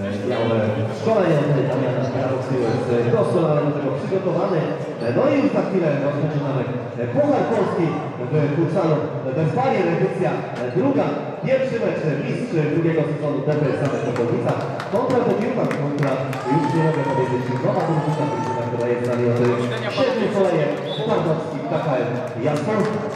e, białe szkolenie Damiana Szkarowskiego jest doskonale do tego przygotowany. E, No i już za chwilę rozpoczynamy e, Puchar Polski w bez barier, edycja e, druga. Pierwszy mecz e, mistrz drugiego sezonu DPS Same Sokowica kontra do piłka, kontra już nie mogę powiedzieć nowa drużyna, która jest nami od siedmiu kolejek Twardowski, KKM Jastrzębski.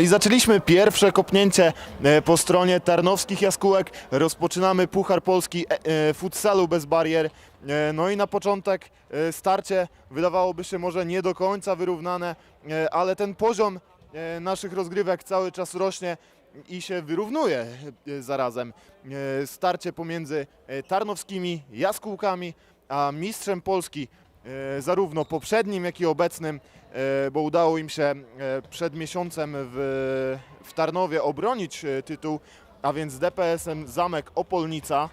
I zaczęliśmy pierwsze kopnięcie e, po stronie Tarnowskich Jaskółek. Rozpoczynamy Puchar Polski e, e, futsalu bez barier. No i na początek starcie wydawałoby się może nie do końca wyrównane, ale ten poziom naszych rozgrywek cały czas rośnie i się wyrównuje zarazem. Starcie pomiędzy Tarnowskimi Jaskółkami a mistrzem Polski zarówno poprzednim, jak i obecnym, bo udało im się e, przed miesiącem w, w Tarnowie obronić e, tytuł, a więc DPS-em Zamek Opolnica.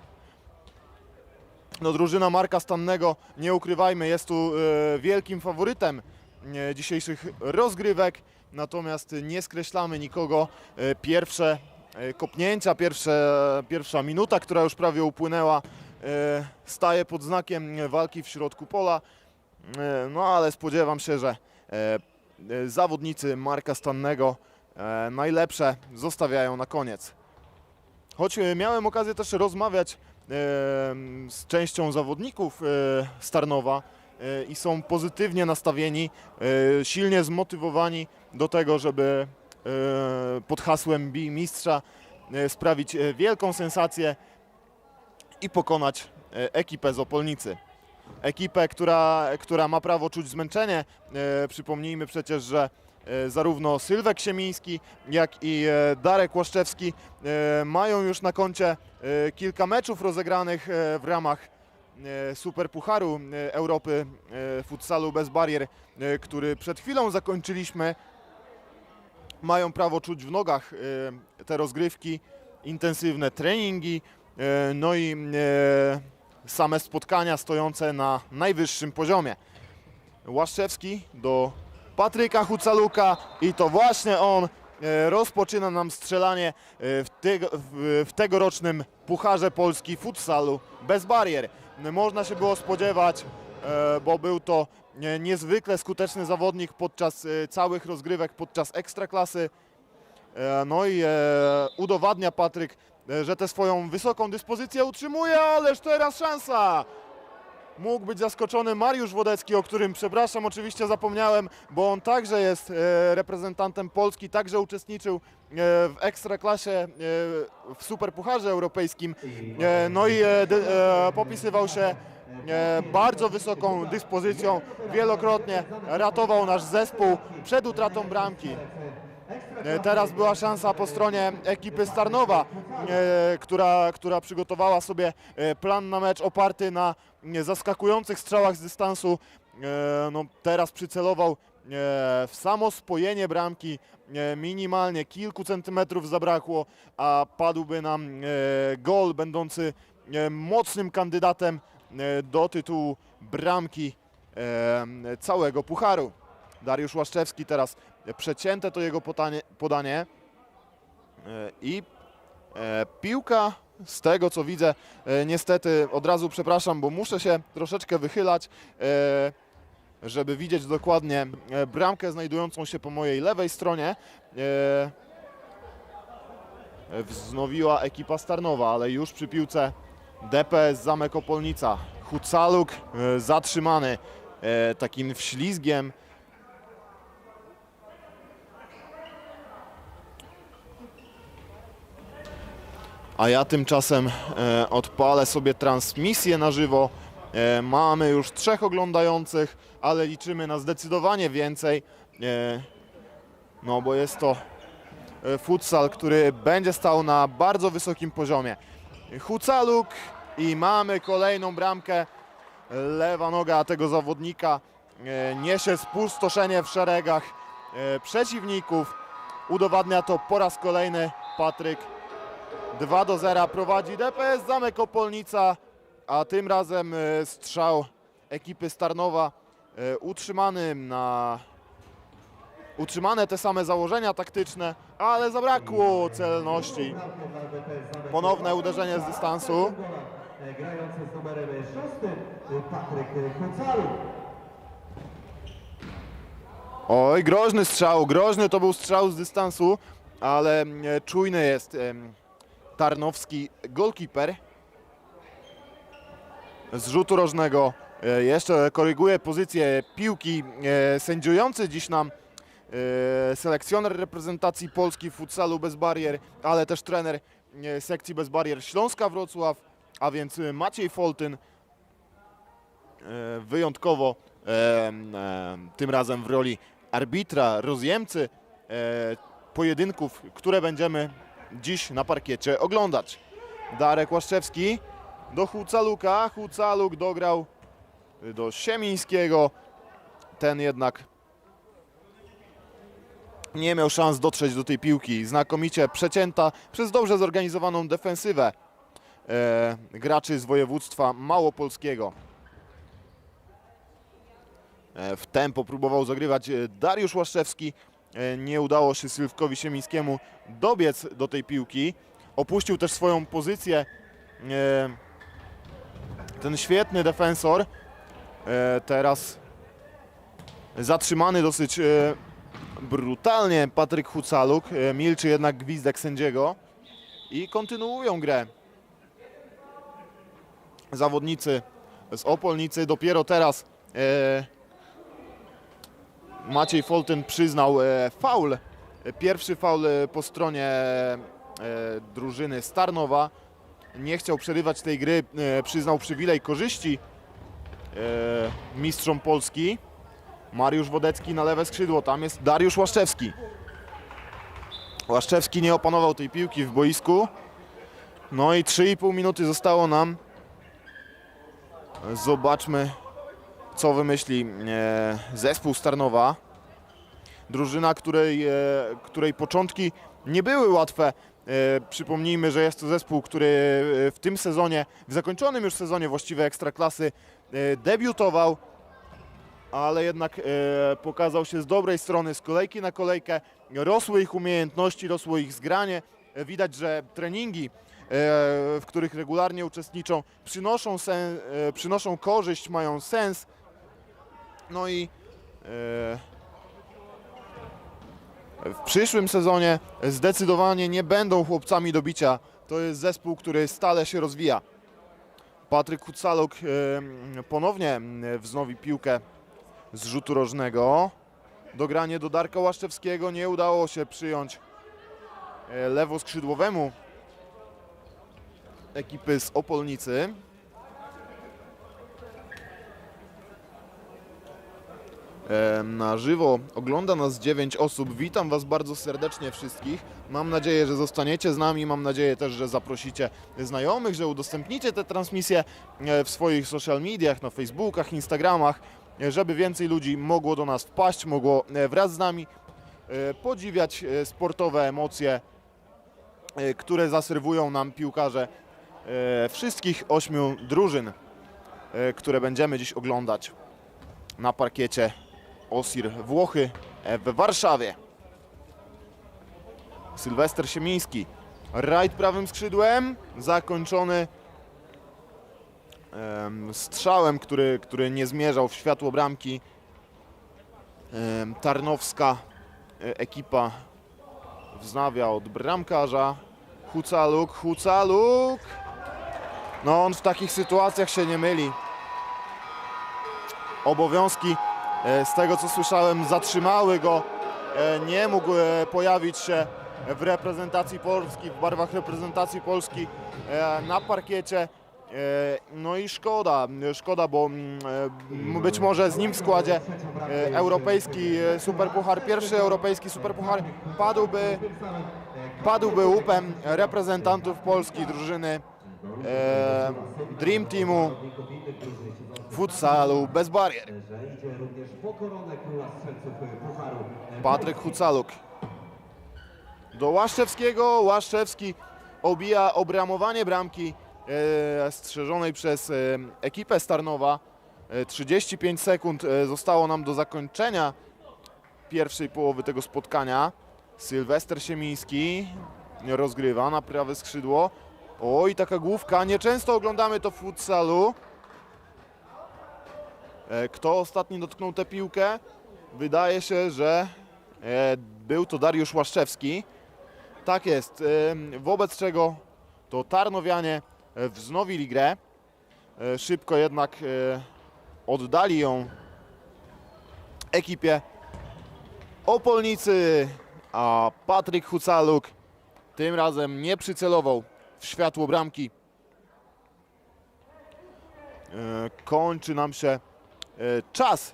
No, drużyna Marka Stannego, nie ukrywajmy, jest tu e, wielkim faworytem e, dzisiejszych rozgrywek, natomiast nie skreślamy nikogo. E, Pierwsze e, kopnięcia, pierwsze, pierwsza minuta, która już prawie upłynęła, e, staje pod znakiem walki w środku pola. E, No ale spodziewam się, że e, e, zawodnicy Marka Stannego e, najlepsze zostawiają na koniec. Choć e, miałem okazję też rozmawiać e, z częścią zawodników e, Starnowa e, i są pozytywnie nastawieni, e, silnie zmotywowani do tego, żeby e, pod hasłem Bij Mistrza e, sprawić e, wielką sensację i pokonać e, ekipę z Opolnicy. Ekipę, która, która ma prawo czuć zmęczenie. E, przypomnijmy przecież, że e, zarówno Sylwek Siemiński, jak i e, Darek Łaszczewski mają już na koncie kilka meczów rozegranych w ramach Superpucharu Europy futsalu bez barier, który przed chwilą zakończyliśmy. Mają prawo czuć w nogach te rozgrywki, intensywne treningi, no i same spotkania stojące na najwyższym poziomie. Łaszczewski do Patryka Hucaluka i to właśnie on e, rozpoczyna nam strzelanie e, w, tego, w, tegorocznym Pucharze Polski futsalu bez barier. Można się było spodziewać, e, bo był to niezwykle skuteczny zawodnik podczas całych rozgrywek, podczas ekstraklasy. E, No i e, udowadnia Patryk, e, że tę swoją wysoką dyspozycję utrzymuje, ależ teraz szansa! Mógł być zaskoczony Mariusz Wodecki, o którym przepraszam, oczywiście zapomniałem, bo on także jest reprezentantem Polski, także uczestniczył w ekstraklasie w Superpucharze Europejskim. No i popisywał się bardzo wysoką dyspozycją, wielokrotnie ratował nasz zespół przed utratą bramki. E, Teraz była szansa po stronie ekipy Starnowa, e, która, która przygotowała sobie e, plan na mecz oparty na zaskakujących strzałach z dystansu. No, teraz przycelował w samo spojenie bramki. Minimalnie kilku centymetrów zabrakło, a padłby nam gol będący mocnym kandydatem do tytułu bramki całego pucharu. Dariusz Łaszczewski teraz przecięte to jego podanie, podanie. I e, piłka z tego co widzę, e, niestety od razu przepraszam, bo muszę się troszeczkę wychylać, e, żeby widzieć dokładnie bramkę znajdującą się po mojej lewej stronie. Wznowiła ekipa Starnowa, ale już przy piłce DPS Zamek Opolnica. Hucaluk zatrzymany takim wślizgiem A ja tymczasem e, odpalę sobie transmisję na żywo. E, mamy już trzech oglądających, ale liczymy na zdecydowanie więcej. E, no bo jest to futsal, który będzie stał na bardzo wysokim poziomie. Hucaluk i mamy kolejną bramkę. Lewa noga tego zawodnika niesie spustoszenie w szeregach przeciwników. Udowadnia to po raz kolejny Patryk 2 do 0 prowadzi DPS Zamek Opolnica, a tym razem e, strzał ekipy Starnowa e, utrzymany na utrzymane te same założenia taktyczne, ale zabrakło celności. Ponowne uderzenie z dystansu. Oj, groźny strzał, groźny to był strzał z dystansu, ale mm, e, czujny jest tarnowski golkiper. Z rzutu rożnego e, jeszcze koryguje pozycję piłki e, sędziujący dziś nam e, selekcjoner reprezentacji Polski w futsalu bez barier, ale też trener sekcji bez barier Śląska Wrocław, a więc Maciej Foltyn wyjątkowo tym razem w roli arbitra, rozjemcy pojedynków, które będziemy dziś na parkiecie oglądać. Darek Łaszczewski do Hucaluka, Hucaluk dograł do Siemińskiego, ten jednak nie miał szans dotrzeć do tej piłki, znakomicie przecięta przez dobrze zorganizowaną defensywę e, graczy z województwa małopolskiego. E, W tempo próbował zagrywać e, Dariusz Łaszczewski. E, Nie udało się Sylwkowi Siemińskiemu dobiec do tej piłki. Opuścił też swoją pozycję e, ten świetny defensor. E, Teraz zatrzymany dosyć brutalnie Patryk Hucaluk. Milczy jednak gwizdek sędziego i kontynuują grę. Zawodnicy z Opolnicy dopiero teraz Maciej Foltyn przyznał e, faul. Pierwszy faul e, po stronie e, drużyny Starnowa. Nie chciał przerywać tej gry, przyznał przywilej korzyści mistrzom Polski. Mariusz Wodecki na lewe skrzydło, tam jest Dariusz Łaszczewski. Łaszczewski nie opanował tej piłki w boisku. No i 3,5 minuty zostało nam. Zobaczmy, co wymyśli e, zespół Starnowa. Drużyna, której, e, której początki nie były łatwe. E, przypomnijmy, że jest to zespół, który w tym sezonie, w zakończonym już sezonie właściwie Ekstraklasy debiutował, ale jednak pokazał się z dobrej strony, z kolejki na kolejkę. Rosły ich umiejętności, rosło ich zgranie. Widać, że treningi, w których regularnie uczestniczą, przynoszą, sen, przynoszą korzyść, mają sens. No i e, w przyszłym sezonie zdecydowanie nie będą chłopcami do bicia. To jest zespół, który stale się rozwija. Patryk Kucaluk e, ponownie wznowi piłkę z rzutu rożnego. Dogranie do Darka Łaszczewskiego nie udało się przyjąć e, lewoskrzydłowemu ekipy z Opolnicy. Na żywo ogląda nas 9 osób. Witam Was bardzo serdecznie wszystkich. Mam nadzieję, że zostaniecie z nami. Mam nadzieję też, że zaprosicie znajomych, że udostępnicie te transmisje e, w swoich social mediach, na Facebookach, Instagramach, e, żeby więcej ludzi mogło do nas wpaść, mogło e, wraz z nami podziwiać sportowe emocje, które zaserwują nam piłkarze wszystkich ośmiu drużyn, które będziemy dziś oglądać na parkiecie Osir Włochy e, w Warszawie. Sylwester Siemiński. Rajd prawym skrzydłem, zakończony em, strzałem, który, który nie zmierzał w światło bramki. Tarnowska e, ekipa wznawia od bramkarza. Hucaluk, Hucaluk. No on w takich sytuacjach się nie myli. Obowiązki z tego co słyszałem zatrzymały go. E, Nie mógł e, pojawić się w reprezentacji Polski, w barwach reprezentacji Polski e, na parkiecie. E, No i szkoda, szkoda, bo mm, e, być może z nim w składzie e, europejski e, superpuchar, pierwszy europejski superpuchar padłby, padłby łupem reprezentantów Polski, drużyny e, Dream Teamu futsalu bez barier. strzelców Pucharu. Patryk Hucaluk. Do Łaszczewskiego. Łaszczewski obija obramowanie bramki e, strzeżonej przez e, ekipę Starnowa. E, 35 sekund e, zostało nam do zakończenia pierwszej połowy tego spotkania. Sylwester Siemiński rozgrywa na prawe skrzydło. Oj, taka główka. Nieczęsto oglądamy to w futsalu. E, Kto ostatni dotknął tę piłkę? Wydaje się, że e, był to Dariusz Łaszczewski. Tak jest, e, wobec czego to Tarnowianie wznowili grę. Szybko jednak oddali ją ekipie Opolnicy, a Patryk Hucaluk tym razem nie przycelował w światło bramki. Kończy nam się czas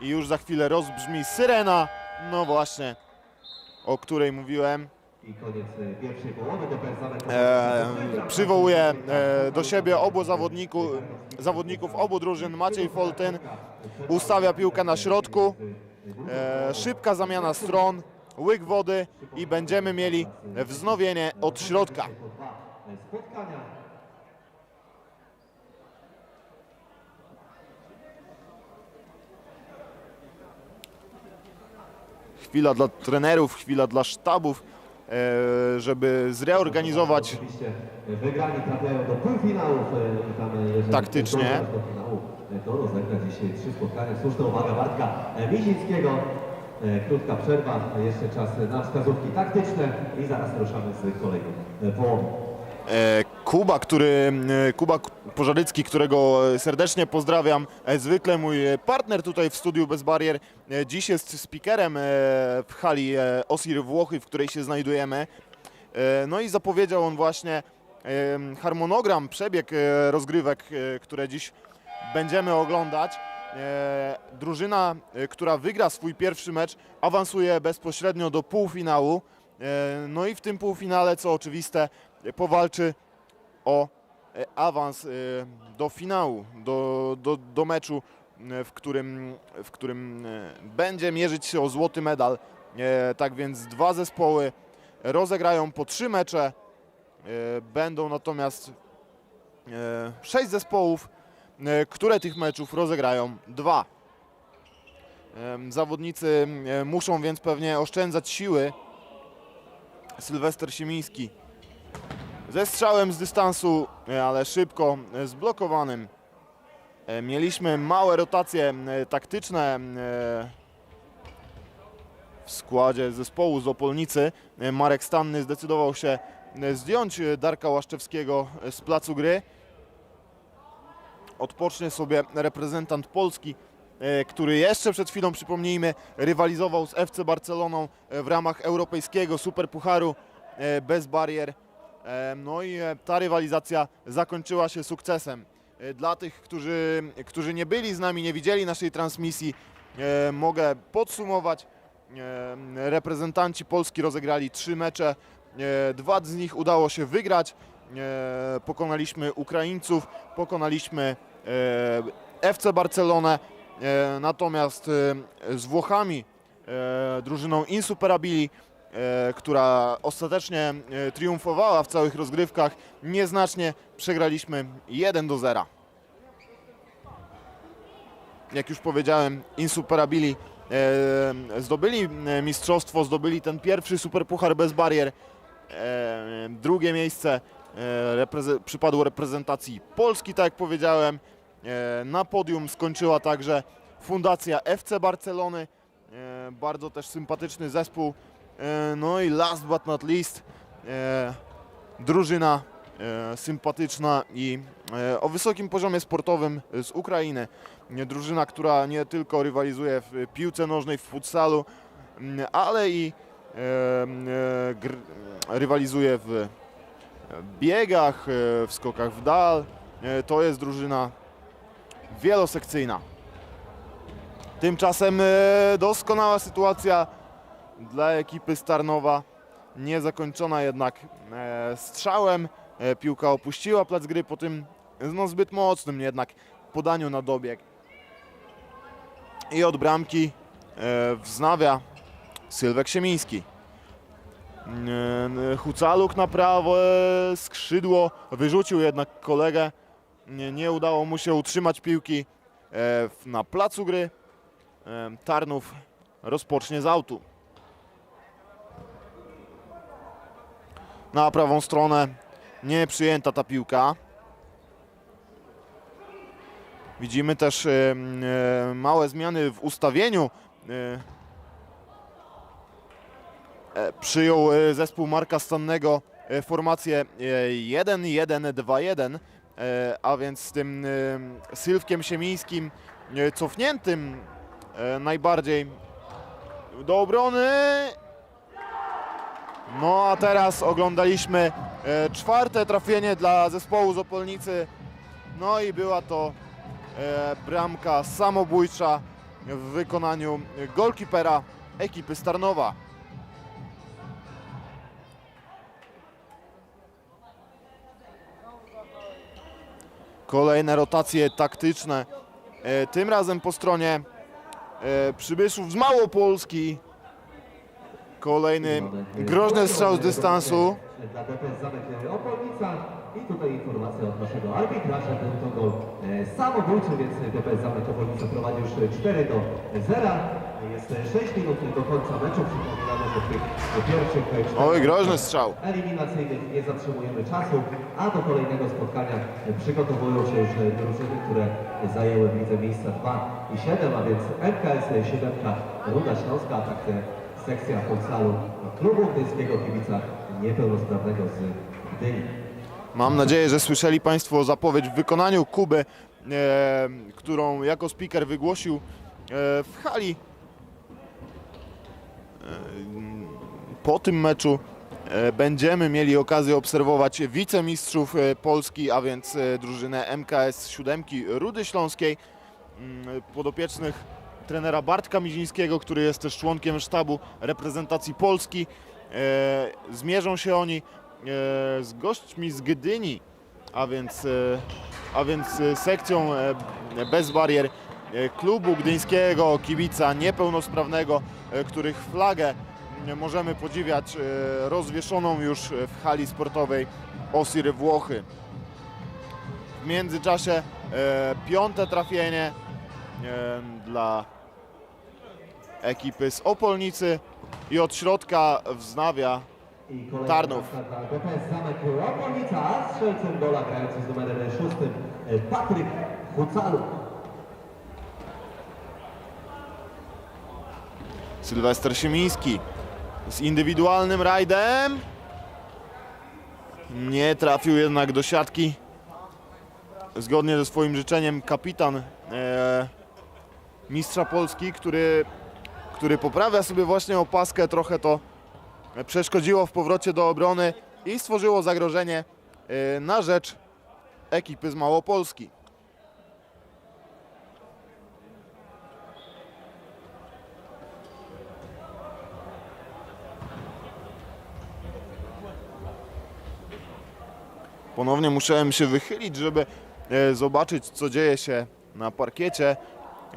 i już za chwilę rozbrzmi syrena. No właśnie, o której mówiłem. E. E, przywołuje e, do siebie obu zawodniku, zawodników obu drużyn. Maciej Foltyn ustawia piłkę na środku. E, szybka zamiana stron, łyk wody i będziemy mieli wznowienie od środka. Po dwa e, spotkania. Chwila dla trenerów, chwila dla sztabów, e, żeby zreorganizować Oczywiście wygrani trafiają do półfinałów. e, e, Taktycznie. e, to rozegra dzisiaj trzy spotkania. Słuszna uwaga Bartka e, Mizińskiego. E, Krótka przerwa, e, jeszcze czas na wskazówki taktyczne i zaraz ruszamy z kolejną e, połową. E, Kuba, który, e, Kuba Pożarycki, którego serdecznie pozdrawiam, e, zwykle mój e, partner tutaj w studiu Bez Barier, e, dziś jest speakerem e, w hali e, Osir Włochy, w której się znajdujemy. E, No i zapowiedział on właśnie e, harmonogram, przebieg e, rozgrywek, e, które dziś będziemy oglądać. E, Drużyna, e, która wygra swój pierwszy mecz, awansuje bezpośrednio do półfinału. E, No i w tym półfinale, co oczywiste, e, powalczy o e, awans e, do finału, do, do, do meczu, e, w którym, w którym będzie mierzyć się o złoty medal. Tak więc dwa zespoły rozegrają po trzy mecze. Będą natomiast sześć zespołów, które tych meczów rozegrają dwa. Zawodnicy muszą więc pewnie oszczędzać siły. Sylwester Siemiński ze strzałem z dystansu, e, ale szybko e, zblokowanym. E, Mieliśmy małe rotacje taktyczne w składzie zespołu z Opolnicy. Marek Stanny zdecydował się zdjąć Darka Łaszczewskiego z placu gry. Odpocznie sobie reprezentant Polski, który jeszcze przed chwilą, przypomnijmy, rywalizował z FC Barceloną w ramach europejskiego superpucharu bez barier. No i e, ta rywalizacja zakończyła się sukcesem. E, Dla tych, którzy, którzy nie byli z nami, nie widzieli naszej transmisji, e, mogę podsumować. Reprezentanci Polski rozegrali trzy mecze, dwa z nich udało się wygrać. Pokonaliśmy Ukraińców, pokonaliśmy FC Barcelonę, natomiast z Włochami, drużyną Insuperabili, która ostatecznie e, triumfowała w całych rozgrywkach, nieznacznie przegraliśmy 1 do 0. Jak już powiedziałem, Insuperabili e, zdobyli e, mistrzostwo, zdobyli ten pierwszy superpuchar bez barier. E, drugie miejsce e, przypadło reprezentacji Polski, tak jak powiedziałem. E, na podium skończyła także Fundacja FC Barcelony. E, bardzo też sympatyczny zespół. E, no i last but not least e, drużyna e, sympatyczna i o wysokim poziomie sportowym z Ukrainy. Drużyna, która nie tylko rywalizuje w piłce nożnej, w futsalu, ale i rywalizuje w biegach, w skokach w dal. To jest drużyna wielosekcyjna. Tymczasem doskonała sytuacja dla ekipy Starnowa. Niezakończona jednak e, strzałem. E, Piłka opuściła plac gry po tym no, zbyt mocnym jednak podaniu na dobieg. I od bramki e, wznawia Sylwek Siemiński. Hucaluk na prawo skrzydło wyrzucił jednak kolegę. Nie, nie udało mu się utrzymać piłki na placu gry. Tarnów rozpocznie z autu. Na prawą stronę nie przyjęta ta piłka. Widzimy też małe zmiany w ustawieniu. E, e, przyjął e, zespół Marka Stannego formację e, 1-1-2-1, e, a więc z tym Sylwkiem Siemińskim cofniętym najbardziej do obrony. No a teraz oglądaliśmy e, czwarte trafienie dla zespołu z Opolnicy. No i była to e, bramka samobójcza w wykonaniu golkipera ekipy Starnowa. Kolejne rotacje taktyczne. E, tym razem po stronie przybyszów z Małopolski. Kolejny groźny strzał z dystansu. Dla DPS Zamek Opolnica i tutaj informacja od naszego arbitraża, był to gol e, samobójczy, więc DPS Zamek Opolnica prowadzi już 4 do 0. Jest 6 minut do końca meczu. Przypominamy, że w tych pierwszych Oj, groźny strzał. eliminacyjnych nie zatrzymujemy czasu, a do kolejnego spotkania przygotowują się już drużyny, które zajęły w lidze miejsca 2 i 7, a więc MKS 7, Ruda Śląska, a tak sekcja futsalu klubu gdyńskiego kibica niepełnosprawnego z Gdyni. Mam nadzieję, że słyszeli Państwo zapowiedź w wykonaniu Kuby, e, którą jako speaker wygłosił e, w hali. E, po tym meczu e, będziemy mieli okazję obserwować wicemistrzów e, Polski, a więc e, drużynę MKS 7 Rudy Śląskiej, mm, podopiecznych trenera Bartka Mizińskiego, który jest też członkiem sztabu reprezentacji Polski. E, Zmierzą się oni e, z gośćmi z Gdyni, a więc, e, a więc sekcją bez barier klubu gdyńskiego, kibica niepełnosprawnego, których flagę możemy podziwiać rozwieszoną już w hali sportowej Osir Włochy. W międzyczasie piąte trafienie dla ekipy z Opolnicy i od środka wznawia Tarnów. bramka dla DPS Zamek Opolnica, a strzelcem gola grający z numerem 6 Patryk Hucaluk. Sylwester Siemiński z indywidualnym rajdem. Nie trafił jednak do siatki. Zgodnie ze swoim życzeniem kapitan e, mistrza Polski, który, który poprawia sobie właśnie opaskę, trochę to przeszkodziło w powrocie do obrony i stworzyło zagrożenie e, na rzecz ekipy z Małopolski. Ponownie musiałem się wychylić, żeby e, zobaczyć, co dzieje się na parkiecie. E,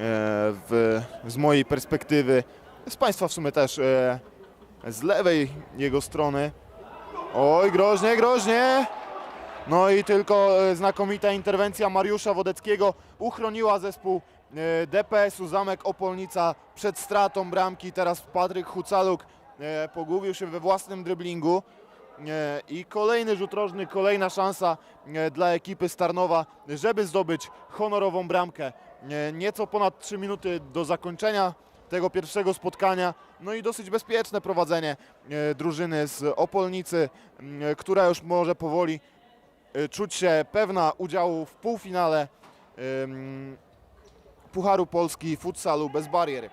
w, z mojej perspektywy, z Państwa w sumie też, e, z lewej jego strony. Oj, groźnie, groźnie! No i tylko e, znakomita interwencja Mariusza Wodeckiego uchroniła zespół DPS-u Zamek Opolnica przed stratą bramki. Teraz Patryk Hucaluk pogubił się we własnym dryblingu. I kolejny rzut rożny, kolejna szansa dla ekipy Starnowa, żeby zdobyć honorową bramkę. E, Nieco ponad 3 minuty do zakończenia tego pierwszego spotkania. No i dosyć bezpieczne prowadzenie e, drużyny z Opolnicy, m, e, która już może powoli czuć się pewna udziału w półfinale em, Pucharu Polski futsalu bez barier.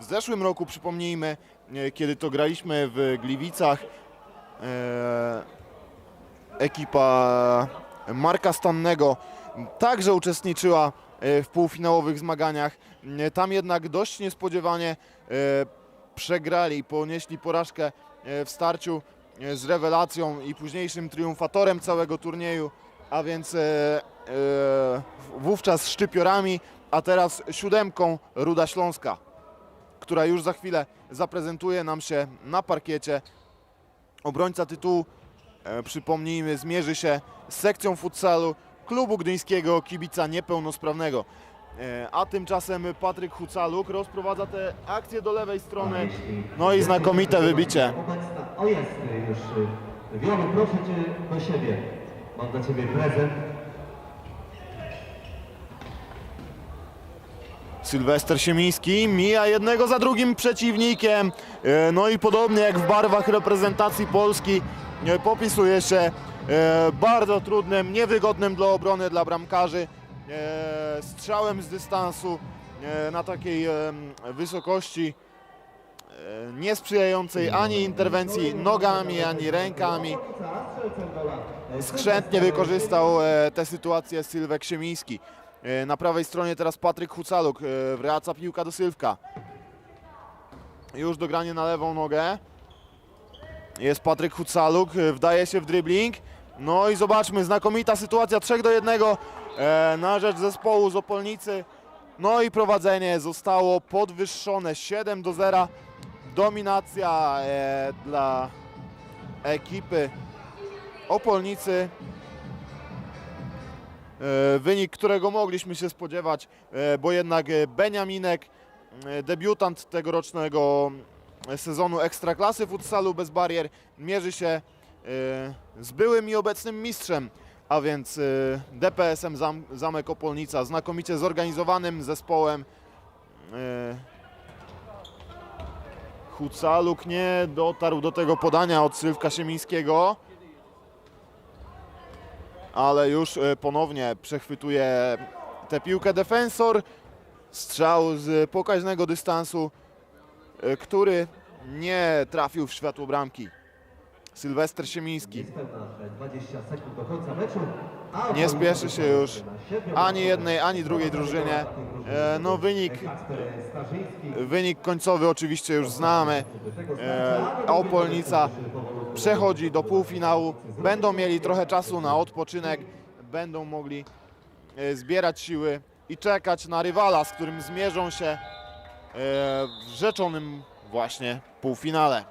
w zeszłym roku, przypomnijmy, kiedy to graliśmy w Gliwicach, ekipa Marka Stannego także uczestniczyła e, w półfinałowych zmaganiach. E, Tam jednak dość niespodziewanie e, przegrali, ponieśli porażkę w starciu z rewelacją i późniejszym triumfatorem całego turnieju, a więc wówczas szczypiorami, a teraz siódemką Ruda Śląska, która już za chwilę zaprezentuje nam się na parkiecie. Obrońca tytułu, przypomnijmy, zmierzy się z sekcją futsalu klubu gdyńskiego kibica niepełnosprawnego. E, A tymczasem Patryk Hucaluk rozprowadza te akcje do lewej strony. No i znakomite wybicie. O jest już. y, Wiolu, proszę Cię do siebie. Mam dla Ciebie prezent. Sylwester Siemiński mija jednego za drugim przeciwnikiem. E, No i podobnie jak w barwach reprezentacji Polski e, popisuje się e, bardzo trudnym, niewygodnym dla obrony dla bramkarzy e, strzałem z dystansu e, na takiej wysokości e, niesprzyjającej ani interwencji nogami, ani rękami. E, Skrzętnie wykorzystał e, tę sytuację Sylwek Siemiński. E, Na prawej stronie teraz Patryk Hucaluk. e, Wraca piłka do Sylwka. Już dogranie na lewą nogę. Jest Patryk Hucaluk, e, wdaje się w dribbling. No i zobaczmy, znakomita sytuacja 3 do 1 e, na rzecz zespołu z Opolnicy. No i prowadzenie zostało podwyższone 7 do 0. Dominacja e, dla ekipy Opolnicy. E, Wynik, którego mogliśmy się spodziewać, bo jednak Beniaminek, debiutant tegorocznego sezonu Ekstraklasy futsalu bez barier, mierzy się z byłym i obecnym mistrzem, a więc e, DPS-em Zam- Zamek Opolnica, znakomicie zorganizowanym zespołem. E, Hucaluk nie dotarł do tego podania od Sylwka Siemińskiego ale już ponownie przechwytuje tę piłkę defensor. Strzał z pokaźnego dystansu, który nie trafił w światło bramki. Sylwester Siemiński Niespełna 20 sekund do końca meczu. a nie spieszy się już ani jednej, ani drugiej drużynie. E, No wynik, wynik końcowy oczywiście już znamy. E, Opolnica przechodzi do półfinału. Będą mieli trochę czasu na odpoczynek, będą mogli e, zbierać siły i czekać na rywala, z którym zmierzą się w rzeczonym właśnie półfinale.